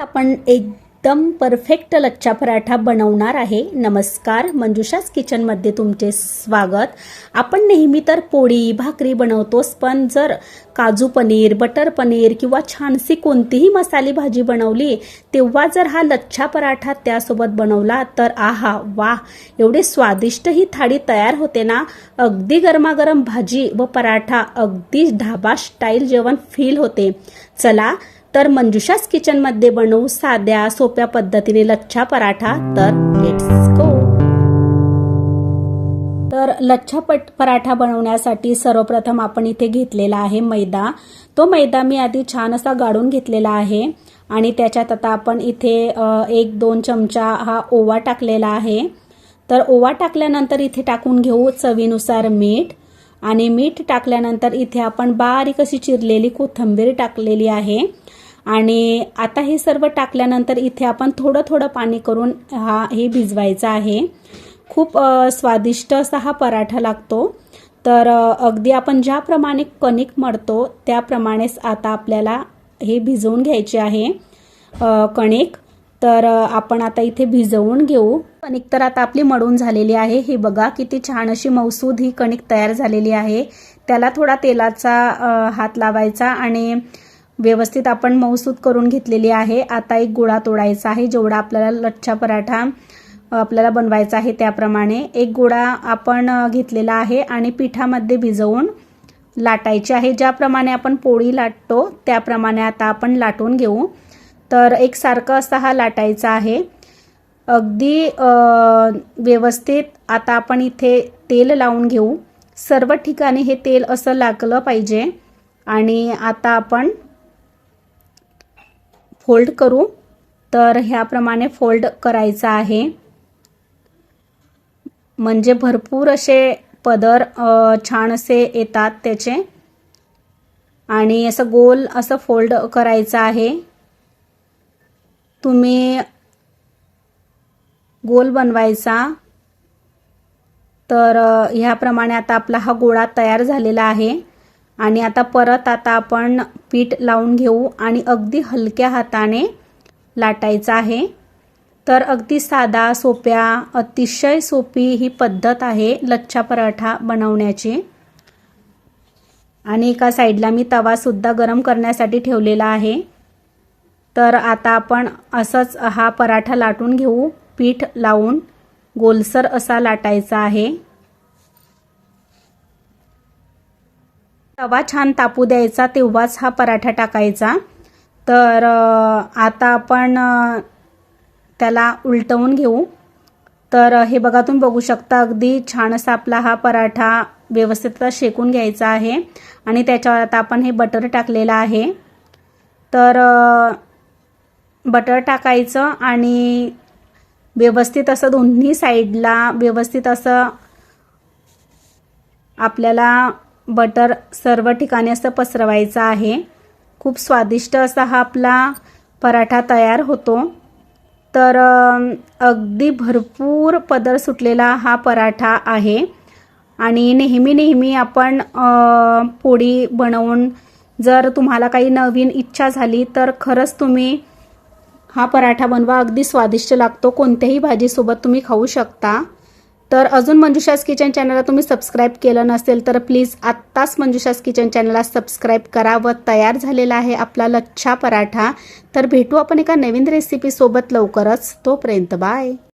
आपण एकदम परफेक्ट लच्छा पराठा बनवणार आहे. नमस्कार मंजुषाच किचनमध्ये तुमचे स्वागत. आपण नेहमी तर पोळी भाकरी बनवतोच पण जर काजू पनीर बटर पनीर किंवा छानशी कोणतीही मसाली भाजी बनवली तेव्हा जर हा लच्छा पराठा त्यासोबत बनवला तर आहा वा एवढे स्वादिष्ट ही थाळी तयार होते ना. अगदी गरमागरम भाजी व पराठा अगदी ढाबा स्टाईल जेवण फील होते. चला तर मंजुषाच किचनमध्ये बनवू साध्या सोप्या पद्धतीने लच्छा पराठा तर लेट्स गो तर लच्छा पट पराठा बनवण्यासाठी सर्वप्रथम आपण इथे घेतलेला आहे मैदा. तो मैदा मी आधी छान असा गाळून घेतलेला आहे आणि त्याच्यात आता आपण इथे एक दोन चमचा हा ओवा टाकलेला आहे. तर ओवा टाकल्यानंतर इथे टाकून घेऊ चवीनुसार मीठ आणि मीठ टाकल्यानंतर इथे आपण बारीक अशी चिरलेली कोथंबीर टाकलेली आहे. आणि आता हे सर्व टाकल्यानंतर इथे आपण थोडं थोडं पाणी करून हा हे भिजवायचं आहे. खूप स्वादिष्ट असा हा पराठा लागतो. तर अगदी आपण ज्याप्रमाणे कणिक मळतो त्याप्रमाणेच आता आपल्याला हे भिजवून घ्यायचे आहे कणिक. तर आपण आता इथे भिजवून घेऊ. कणिक तर आता आपली मळून झालेली आहे. हे बघा किती छान अशी मौसूद ही कणिक तयार झालेली आहे. त्याला थोडा तेलाचा हात लावायचा आणि व्यवस्थित आपण मौसूद करून घेतलेली आहे. आता एक गोळा तोडायचा आहे जेवढा आपल्याला लच्छा पराठा आपल्याला बनवायचा आहे त्याप्रमाणे. एक गोळा आपण घेतलेला आहे आणि पिठामध्ये भिजवून लाटायचे आहे. ज्याप्रमाणे आपण पोळी लाटतो त्याप्रमाणे आता आपण लाटून घेऊ. तर एकसारखं असा हा लाटायचा आहे. अगदी व्यवस्थित आता आपण इथे तेल लावून घेऊ. सर्व ठिकाणी हे तेल असं लागलं पाहिजे. आणि आता आपण फोल्ड करू तर ह्याप्रमाणे फोल्ड करायचं आहे. म्हणजे भरपूर असे पदर छान असे येतात त्याचे. आणि असं गोल असं फोल्ड करायचं आहे. तुम्ही गोल बनवायचा. तर ह्याप्रमाणे आता आपला हा गोळा तयार झालेला आहे. आणि आता परत आता आपण पीठ लावून घेऊ आणि अगदी हलक्या हाताने लाटायचं आहे. तर अगदी साधा सोप्या अतिशय सोपी ही पद्धत आहे लच्छा पराठा बनवण्याची. आणि एका साईडला मी तवासुद्धा गरम करण्यासाठी ठेवलेला आहे. तर आता आपण असंच हा पराठा लाटून घेऊ पीठ लावून. गोलसर असा लाटायचा आहे. तवा छान तापू द्यायचा तेव्हाच हा पराठा टाकायचा. तर आता आपण त्याला उलटवून घेऊ. तर हे बघा तुम्ही बघू शकता अगदी छान असा आपला हा पराठा व्यवस्थित शेकून घ्यायचा आहे. आणि त्याच्यावर आता आपण हे बटर टाकलेलं आहे. तर बटर टाकायचं आणि व्यवस्थित असं दोन्ही साईडला व्यवस्थित असं आपल्याला बटर सर्व ठिकाणी असं पसरवायचं आहे. खूप स्वादिष्ट असा हा आपला पराठा तयार होतो. तर अगदी भरपूर पदर सुटलेला हा पराठा आहे. आणि नेहमी नेहमी आपण पोळी बनवून जर तुम्हाला काही नवीन इच्छा झाली तर खरंच तुम्ही हा पराठा बनवा. अगदी स्वादिष्ट लागतो. कोणत्याही भाजीसोबत तुम्ही खाऊ शकता. तर अजून मंजुषास किचन चॅनलला तुम्ही सबस्क्राईब केलं नसेल तर प्लीज आत्ताच मंजुषास किचन चॅनलला सबस्क्राईब करा व तयार झालेला आहे आपला लच्छा पराठा. तर भेटू आपण एका नवीन रेसिपीसोबत लवकरच. तोपर्यंत बाय